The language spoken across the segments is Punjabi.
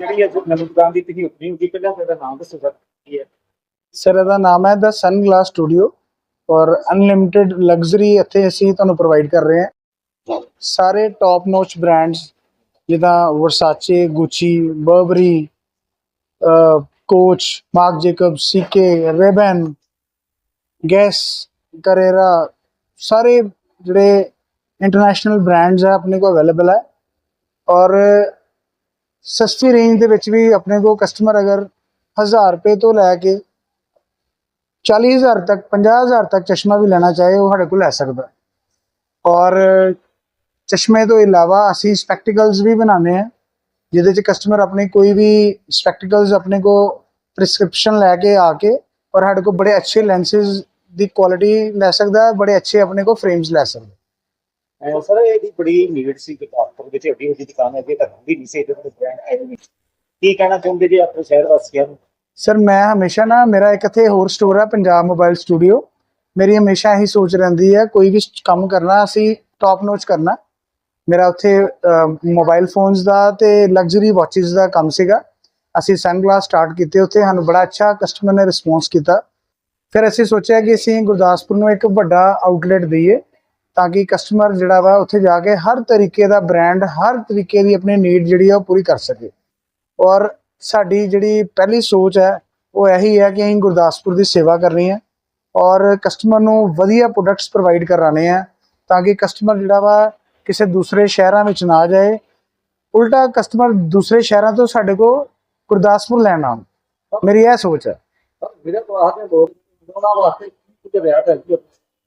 ਜਿਹੜੀ ਅੱਜ ਨਵੀਂ ਦੁਕਾਨ ਦੀ ਤੁਸੀਂ ਓਪਨਿੰਗ ਕੀਤੀ ਪਹਿਲਾਂ ਇਹਦਾ ਨਾਮ ਦੱਸੋ ਸਰ ਕੀ ਹੈ? ਸਰ ਇਹਦਾ ਨਾਮ ਹੈ ਦਾ ਸਨ ਗਲਾਸ ਸਟੂਡੀਓ ਔਰ ਅਨਲਿਮਿਟਿਡ ਲਗਜ਼ਰੀ ਇੱਥੇ ਅਸੀਂ ਤੁਹਾਨੂੰ ਪ੍ਰੋਵਾਈਡ ਕਰ ਰਹੇ ਹਾਂ। ਸਾਰੇ ਟੌਪ ਨੋਚ ਬ੍ਰਾਂਡਸ ਜਿੱਦਾਂ Versace Gucci Burberry Coach Marc Jacobs C K Ray Ban Guess Carrera ਸਾਰੇ ਜਿਹੜੇ ਇੰਟਰਨੈਸ਼ਨਲ ਬ੍ਰਾਂਡਸ ਆ ਆਪਣੇ ਕੋਲ ਅਵੇਲੇਬਲ ਹੈ ਔਰ ਸਸਤੀ ਰੇਂਜ ਦੇ ਵਿੱਚ ਵੀ ਆਪਣੇ ਕੋਲ ਕਸਟਮਰ ਅਗਰ 1000 ਰੁਪਏ ਤੋਂ ਲੈ ਕੇ 40000 ਤੱਕ 50000 ਤੱਕ ਚਸ਼ਮਾ ਵੀ ਲੈਣਾ ਚਾਹੇ, ਉਹ ਸਾਡੇ ਕੋਲ ਲੈ ਸਕਦਾ ਔਰ ਚਸ਼ਮੇ ਤੋਂ ਇਲਾਵਾ ਅਸੀਂ ਸਪੈਕਟੀਕਲਸ ਵੀ ਬਣਾਉਂਦੇ ਆ ਜਿਹਦੇ ਚ ਕਸਟਮਰ ਆਪਣੇ ਕੋਈ ਵੀ ਸਪੈਕਟੀਕਲਸ ਆਪਣੇ ਕੋ ਪ੍ਰਿਸਕ੍ਰਿਪਸ਼ਨ ਲੈ ਕੇ ਆ ਕੇ ਔਰ ਸਾਡੇ ਕੋਲ ਬੜੇ ਅੱਛੇ ਲੈਂਸਸ ਦੀ ਕੁਆਲਿਟੀ ਲੈ ਸਕਦਾ ਬੜੇ ਅੱਛੇ ਆਪਣੇ ਕੋ ਫਰੇਮਸ ਲੈ ਸਕਦਾ ਸਰ, ਇਹਦੀ ਬੜੀ ਨੀਡ ਸੀ ਕਿਤਾਬਪੁਰ ਵਿੱਚ ਏਡੀ ਵੱਡੀ ਦੁਕਾਨ ਹੈ, ਅੱਗੇ ਤੱਕ ਵੀ ਨਹੀਂ ਸੀ ਇਹਦੇ ਬ੍ਰਾਂਡ ਕੀ ਕਹਿਣਾ ਚਾਹੁੰਦੇ ਜੀ ਆਪਣੇ ਸ਼ਹਿਰ ਵਾਸੀਆਂ ਨੂੰ? ਸਰ, ਮੈਂ ਹਮੇਸ਼ਾ ਨਾ, ਮੇਰਾ ਇੱਕ ਇੱਥੇ ਹੋਰ ਸਟੋਰ ਹੈ ਪੰਜਾਬ ਮੋਬਾਈਲ ਸਟੂਡੀਓ ਮੇਰੀ ਹਮੇਸ਼ਾ ਇਹੀ ਸੋਚ ਰਹਿੰਦੀ ਹੈ, ਕੋਈ ਵੀ ਕੰਮ ਕਰਨਾ, ਅਸੀਂ ਟੌਪ ਨੋਚ ਕਰਨਾ। ਮੇਰਾ ਉੱਥੇ ਮੋਬਾਈਲ ਫੋਨਸ ਦਾ ਤੇ ਲਗਜ਼ਰੀ ਵਾਚਸ ਦਾ ਕੰਮ ਸੀਗਾ। ਅਸੀਂ ਸਨਗਲਾਸ ਸਟਾਰਟ ਕੀਤੇ, ਉੱਥੇ ਸਾਨੂੰ ਬੜਾ ਅੱਛਾ ਕਸਟਮਰ ਨੇ ਰਿਸਪੌਂਸ ਕੀਤਾ। ਫਿਰ ਅਸੀਂ ਸੋਚਿਆ ਕਿ ਅਸੀਂ ਗੁਰਦਾਸਪੁਰ ਨੂੰ ਇੱਕ ਵੱਡਾ ਆਊਟਲੈਟ ਦਈਏ। ਤਾਂ ਕਿ ਕਸਟਮਰ ਜਿਹੜਾ ਵਾ ਉੱਥੇ ਜਾ ਕੇ ਹਰ ਤਰੀਕੇ ਦਾ ਬ੍ਰਾਂਡ ਹਰ ਤਰੀਕੇ ਦੀ ਆਪਣੀ ਨੀਡ ਜਿਹੜੀ ਆ ਉਹ ਪੂਰੀ ਕਰ ਸਕੇ। ਔਰ ਸਾਡੀ ਜਿਹੜੀ ਪਹਿਲੀ ਸੋਚ ਹੈ, ਉਹ ਇਹੀ ਹੈ ਕਿ ਅਸੀਂ ਗੁਰਦਾਸਪੁਰ ਦੀ ਸੇਵਾ ਕਰਨੀ ਹੈ ਔਰ ਕਸਟਮਰ ਨੂੰ ਵਧੀਆ ਪ੍ਰੋਡਕਟਸ ਪ੍ਰੋਵਾਈਡ ਕਰਾਣੇ ਆ ਤਾਂ ਕਿ ਕਸਟਮਰ ਜਿਹੜਾ ਵਾ ਕਿਸੇ ਦੂਸਰੇ ਸ਼ਹਿਰਾਂ ਵਿੱਚ ਨਾ ਜਾਏ। ਉਲਟਾ ਕਸਟਮਰ ਦੂਸਰੇ ਸ਼ਹਿਰਾਂ ਤੋਂ ਸਾਡੇ ਕੋਲ ਗੁਰਦਾਸਪੁਰ ਲੈਣ ਆਉਣ। ਮੇਰੀ ਇਹ ਸੋਚ ਹੈ। ਵੀਰੇ ਤੋਂ ਆਹ ਤੇ ਲੋਕ ਉਹਨਾਂ ਵਾਸਤੇ ਕਿਤੇ ਵਿਆਹ ਕਰ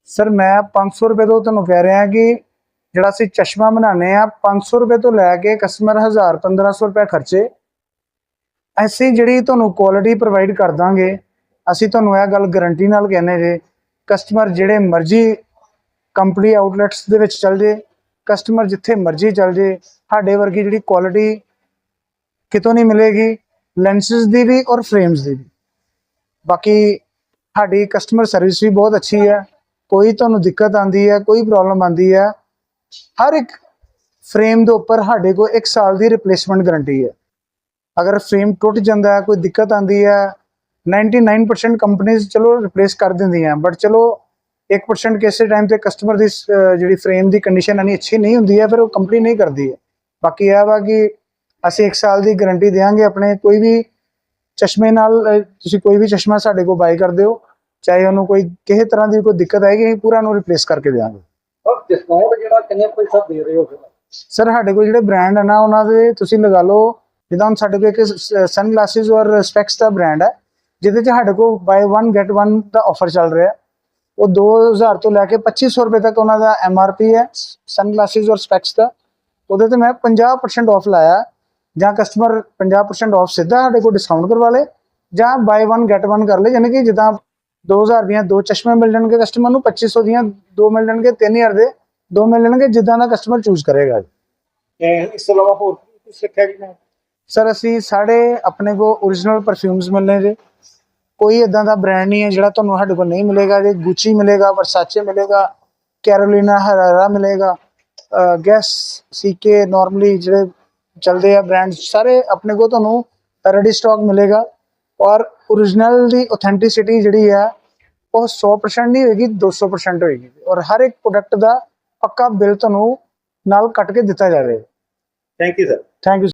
ਸਰ, ਮੈਂ 500 ਰੁਪਏ ਤੋਂ ਤੁਹਾਨੂੰ ਕਹਿ ਰਿਹਾ ਕਿ ਜਿਹੜਾ ਅਸੀਂ ਚਸ਼ਮਾ ਬਣਾਉਂਦੇ ਆ 500 ਰੁਪਏ ਤੋਂ ਲੈ ਕੇ ਕਸਟਮਰ 1000 1500 ਰੁਪਏ ਖਰਚੇ, ਅਸੀਂ ਜਿਹੜੀ ਤੁਹਾਨੂੰ ਕੁਆਲਿਟੀ ਪ੍ਰੋਵਾਈਡ ਕਰ ਦਾਂਗੇ, ਅਸੀਂ ਤੁਹਾਨੂੰ ਇਹ ਗੱਲ ਗਾਰੰਟੀ ਨਾਲ ਕਹਿੰਦੇ ਜੇ ਕਸਟਮਰ ਜਿਹੜੇ ਮਰਜ਼ੀ ਕੰਪਨੀ ਆਊਟਲੈਟਸ ਦੇ ਵਿੱਚ ਚੱਲ ਜੇ ਕਸਟਮਰ ਜਿੱਥੇ ਮਰਜ਼ੀ ਚੱਲ ਜੇ, ਸਾਡੇ ਵਰਗੀ ਜਿਹੜੀ ਕੁਆਲਿਟੀ ਕਿਤੋਂ ਨਹੀਂ ਮਿਲੇਗੀ ਲੈਂਸਸ ਦੀ ਵੀ ਔਰ ਫਰੇਮਸ ਦੀ ਵੀ। ਬਾਕੀ ਸਾਡੀ ਕਸਟਮਰ ਸਰਵਿਸ ਵੀ ਬਹੁਤ ਅੱਛੀ ਹੈ। ਕੋਈ ਤੁਹਾਨੂੰ ਦਿੱਕਤ ਆਂਦੀ ਹੈ, ਕੋਈ ਪ੍ਰੋਬਲਮ ਆਂਦੀ ਹੈ, ਹਰ ਇੱਕ ਫਰੇਮ ਦੇ ਉੱਪਰ ਸਾਡੇ ਕੋਲ 1 ਸਾਲ ਦੀ ਰਿਪਲੇਸਮੈਂਟ ਗਾਰੰਟੀ ਹੈ। ਅਗਰ ਫਰੇਮ ਟੁੱਟ ਜਾਂਦਾ ਹੈ, ਕੋਈ ਦਿੱਕਤ ਆਂਦੀ ਹੈ 99% ਕੰਪਨੀਆਂ ਚਲੋ ਰਿਪਲੇਸ ਕਰ ਦਿੰਦੀਆਂ ਬਟ ਚਲੋ 1% ਕਿਸੇ ਟਾਈਮ ਤੇ ਕਸਟਮਰ ਦੀ ਜਿਹੜੀ ਫਰੇਮ ਦੀ ਕੰਡੀਸ਼ਨ ਇਨੀ ਅੱਛੀ ਨਹੀਂ ਹੁੰਦੀ ਹੈ, ਫਿਰ ਉਹ ਕੰਪਨੀ ਨਹੀਂ ਕਰਦੀ ਹੈ। ਬਾਕੀ ਇਹ ਵਾ ਕਿ ਅਸੀਂ 1 ਸਾਲ ਦੀ ਗਾਰੰਟੀ ਦੇਵਾਂਗੇ ਆਪਣੇ, ਕੋਈ ਵੀ ਚਸ਼ਮੇ ਨਾਲ ਤੁਸੀਂ ਕੋਈ ਵੀ ਚਸ਼ਮਾ ਸਾਡੇ ਕੋਲ ਬਾਈ ਕਰਦੇ ਹੋ ਚਾਹੇ ਉਹਨੂੰ ਕੋਈ ਕਿਸੇ ਤਰ੍ਹਾਂ ਦੀ ਕੋਈ ਦਿੱਕਤ ਆਏਗੀ ਅਸੀਂ ਪੂਰਾ ਨੂੰ ਰਿਪਲੇਸ ਕਰਕੇ ਦੇਵਾਂਗੇ। ਔਰ ਡਿਸਕਾਊਂਟ ਜਿਹੜਾ ਕਿੰਨੇ ਪੈਸਾ ਦੇ ਰਹੇ ਹੋ ਫਿਰ? ਸਰ ਸਾਡੇ ਕੋਲ ਜਿਹੜੇ ਬ੍ਰਾਂਡ ਹੈ ਨਾ ਉਹਨਾਂ ਦੇ ਤੁਸੀਂ ਲਗਾ ਲਓ ਜਿੱਦਾਂ ਹੁਣ ਸਾਡੇ ਕੋਲ ਇੱਕ ਸਨ ਗਲਾਸਿਸ ਔਰ ਸਪੈਕਸ ਦਾ ਬ੍ਰਾਂਡ ਹੈ ਜਿਹਦੇ 'ਚ ਸਾਡੇ ਕੋਲ ਬਾਈ 1 ਗੈਟ 1 ਦਾ ਆਫਰ ਚੱਲ ਰਿਹਾ। ਹੈ ਉਹ 2000 ਤੋਂ ਲੈ ਕੇ 2500 ਰੁਪਏ ਤੱਕ ਉਹਨਾਂ ਦਾ ਐਮਆਰਪੀ ਹੈ ਸਨ ਗਲਾਸਿਸ ਔਰ ਸਪੈਕਸ ਦਾ। ਉਹਦੇ ਤੇ ਮੈਂ 50% ਆਫ ਲਾਇਆ ਜਾਂ ਕਸਟਮਰ 50% ਆਫ ਸਿੱਧਾ ਸਾਡੇ ਕੋਲ ਡਿਸਕਾਊਂਟ ਕਰਵਾ ਲੇ ਜਾਂ ਬਾਈ 1 ਗੈਟ 1 ਕਰ ਲੇ ਯਾਨੀ ਕਿ ਜਿੱਦਾਂ 2000 ਦੀਆਂ ਦੋ ਚਸ਼ਮੇ ਮਿਲ ਜਾਣਗੇ ਕਸਟਮਰ ਨੂੰ 2500 ਦੀਆਂ ਦੋ ਮਿਲ ਜਾਣਗੇ 3000 ਦੇ ਦੋ ਮਿਲ ਜਾਣਗੇ ਜਿੱਦਾਂ ਦਾ ਕਸਟਮਰ ਚੂਜ਼ ਕਰੇਗਾ ਤੇ ਇਸ ਤੋਂ ਇਲਾਵਾ ਹੋਰ ਕੁਝ ਰੱਖਿਆ ਜੀ ਸਰ ਅਸੀਂ ਸਾਡੇ ਆਪਣੇ ਕੋ origignal ਪਰਫਿਊਮਸ ਮਿਲਨੇ ਜੇ। ਕੋਈ ਇਦਾਂ ਦਾ ਬ੍ਰਾਂਡ ਨਹੀਂ ਹੈ ਜਿਹੜਾ ਤੁਹਾਨੂੰ ਸਾਡੇ ਕੋਲ ਨਹੀਂ ਮਿਲੇਗਾ ਜੇ। ਗੁੱਚੀ ਮਿਲੇਗਾ ਵਰਸਾਚੇ ਮਿਲੇਗਾ ਕੈਰੋਲੀਨਾ ਹਰਾਰਾ ਮਿਲੇਗਾ। ਗੈਸ ਸੀਕੇ ਨਾਰਮਲੀ ਜਿਹੜੇ ਚੱਲਦੇ ਆ ਬ੍ਰਾਂਡ ਸਾਰੇ ਆਪਣੇ ਕੋ ਤੁਹਾਨੂੰ ਰੈਡੀ ਸਟਾਕ ਮਿਲੇਗਾ। ਔਰ origignal ਦੀ authenticity ਜਿਹੜੀ ਹੈ ਉਹ 100% ਨਹੀਂ ਹੋਏਗੀ 200% ਹੋਏਗੀ। ਔਰ ਹਰ ਇੱਕ ਪ੍ਰੋਡਕਟ ਦਾ ਪੱਕਾ ਬਿੱਲ ਤੁਹਾਨੂੰ ਨਾਲ ਕੱਟ ਕੇ ਦਿੱਤਾ ਜਾਵੇਗਾ। Thank you sir thank you